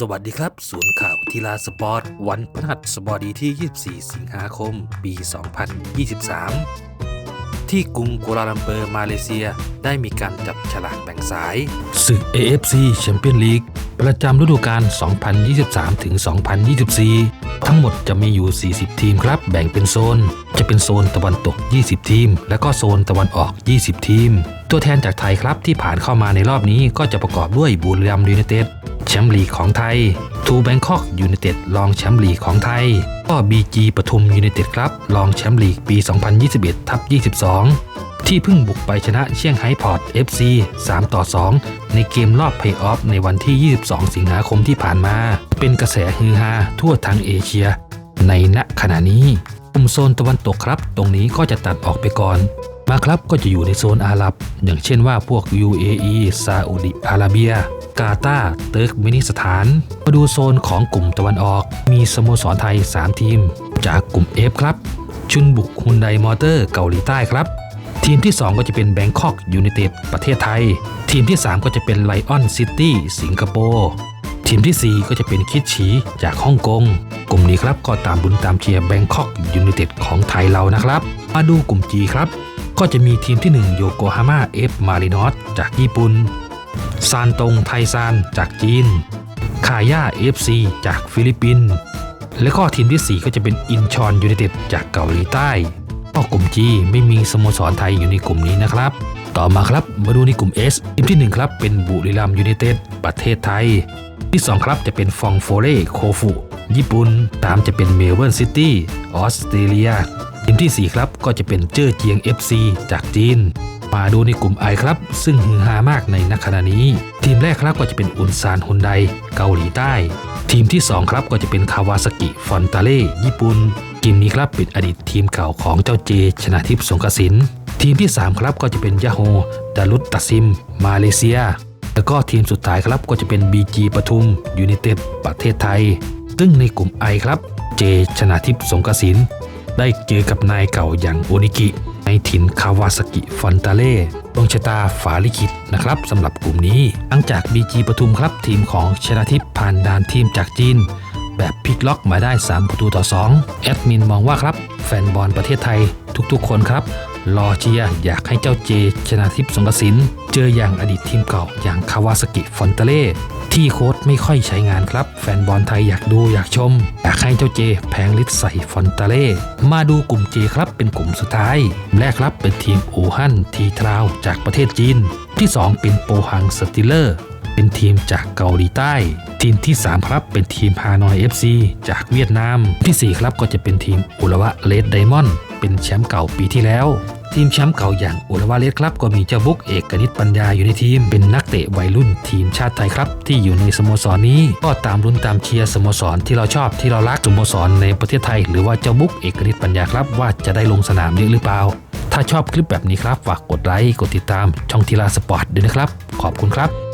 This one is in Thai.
สวัสดีครับ ศูนย์ข่าวทีลาสปอร์ต วันพฤหัสบดีที่ 24 สิงหาคม ปี 2023 ที่กรุงกัวลาลัมเปอร์มาเลเซีย ได้มีการจับฉลากแบ่งสายศึก AFC แชมเปี้ยนลีกประจำฤดูกาล 2023ถึง2024 ทั้งหมดจะมีอยู่ 40 ทีมครับ แบ่งเป็นโซน จะเป็นโซนตะวันตก 20 ทีม และก็โซนตะวันออก 20 ทีม ตัวแทนจากไทยครับที่ผ่านเข้ามาในรอบนี้ก็จะประกอบด้วยบุรีรัมย์ยูไนเต็ด แชมป์ลีกของไทยทูแบงคอกยูไนเต็ดรองแชมป์ลีกของไทยก็บีจีปทุมยูไนเต็ดครับรองแชมป์ลีกปี 2021ทับ22 ที่เพิ่งบุกไปชนะเชียงไฮ้พอร์ต FC 3 ต่อ 2 ในเกมรอบเพย์ออฟในวันที่ 22 สิงหาคมที่ผ่านมา เป็นกระแสฮือฮาทั่วทั้งเอเชีย ในณขณะนี้กลุ่มโซนตะวันตกครับ ตรงนี้ก็จะตัดออกไปก่อนมาครับก็จะอยู่ในโซนอาหรับ อย่างเช่นว่าพวก UAE ซาอุดิอาระเบีย กาตาร์เติร์กเมนิสถาน มาดูโซนของกลุ่มตะวันออก มีสโมสรไทย 3 ทีม จากกลุ่ม F ครับ ชุนบุกฮุนไดมอเตอร์เกาหลีใต้ครับ ทีมที่ 2 ก็จะเป็นแบงคอกยู i นเต็ดประเทศไทย ทีมที่ 3 ก็จะเป็นไลออนซิตี้สิงคโปร์ทีมทีสี่ 4 ก็จะเป็นคิดฉีจากฮ่องกง กลุ่มนี้ครับก็ตามบุญตามเชียร์แบงคอกยู i นเต็ดของไทยเรานะครับ มาดูกลุ่ม G ครับ ก็จะมีทีมที่ 1 โยโกฮาม่าเอฟมารินอสจากญี่ปุ่น ซานตงไทซานจากจีน คาย่า FC จากฟิลิปปินส์และก็ทีมที่ 4 ก็จะเป็นอินชอนยูไนเต็ดจากเกาหลีใต้ก็กลุ่ม G ไม่มีสโมสรไทยอยู่ในกลุ่มนี้นะครับ ต่อมาครับมาดูในกลุ่ม S ทีมที่ 1 ครับเป็นบุรีรัมยูไนเต็ดประเทศไทย ที่ 2 ครับจะเป็นฟองโฟเล่โคฟุญี่ปุ่นตามจะเป็นเมลเบิร์นซิตี้ออสเตรเลียทีมที่ 4 ครับก็จะเป็นเจ้อเจียง FC จากจีน มาดูในกลุ่ม I ครับ ซึ่งฮือฮามากในนักขณะนี้ ทีมแรกครับก็จะเป็นอุนซานฮุนไดเกาหลีใต้ ทีมที่ 2 ครับก็จะเป็นคาวาซากิฟอนตาเล่ญี่ปุ่นทีมนี้ครับเป็นอดีตทีมเก่าของเจ้าเจ ชนาทิพย์สงกสินทีมที่ 3 ครับก็จะเป็นยาโฮดารุตตัซิม มาเลเซีย แล้วก็ทีมสุดท้ายครับก็จะเป็น BG ปทุมยูไนเต็ดประเทศไทย ซึ่งในกลุ่ม I ครับ เจ ชนาทิพย์สงกสินได้เจอกับนายเก่าอย่างโอนิกิ ในถิ่นคาวาสกิฟอนตาเล่ดวงชะตาฝาลิขิตนะครับสำหรับกลุ่มนี้หลังจากบีจีปทุมครับทีมของชนะทิพย์ผ่านด่านทีมจากจีน แบบพลิกล็อกมาได้ 3 ประตูต่อ 2 แอดมินมองว่าครับ แฟนบอลประเทศไทยทุกๆคนครับ รอเชียร์อยากให้เจ้าเจชนะทิพย์สงกสิน เจออย่างอดีตทีมเก่าอย่างคาวาซากิฟอนเตเล่ที่โค้ชไม่ค่อยใช้งานครับ แฟนบอลไทยอยากดูอยากชม อยากให้เจ้าเจ แพงลิตใส่ฟอนตาเล่มาดูกลุ่มเจครับเป็นกลุ่มสุดท้าย แรกครับเป็นทีมอูฮั่นทีทราวจากประเทศจีน ที่ 2 เป็นโปฮังสติเลอร์ เป็นทีมจากเกาหลีใต้ ทีมที่ 3 ครับเป็นทีมฮานอย FC จากเวียดนาม ทีสี่4 ครับก็จะเป็นทีมอุระวะเลดไดมอนด์เป็นแชมป์เก่าปีที่แล้ว ทีมแชมป์เก่าอย่างอุรวาเลสครับ ก็มีเจ้าบุ๊กเอกนิตปัญญาอยู่ในทีม เป็นนักเตะวัยรุ่นทีมชาติไทยครับ ที่อยู่ในสโมสรนี้ ก็ตามรุนตามเชียร์สโมสรที่เราชอบที่เรารักสโมสรในประเทศไทย หรือว่าเจ้าบุ๊กเอกนิตปัญญาครับ ว่าจะได้ลงสนามเยอะหรือเปล่า ถ้าชอบคลิปแบบนี้ครับฝากกดไลค์กดติดตามช่องทีลาสปอร์ตด้วยนะครับ ขอบคุณครับ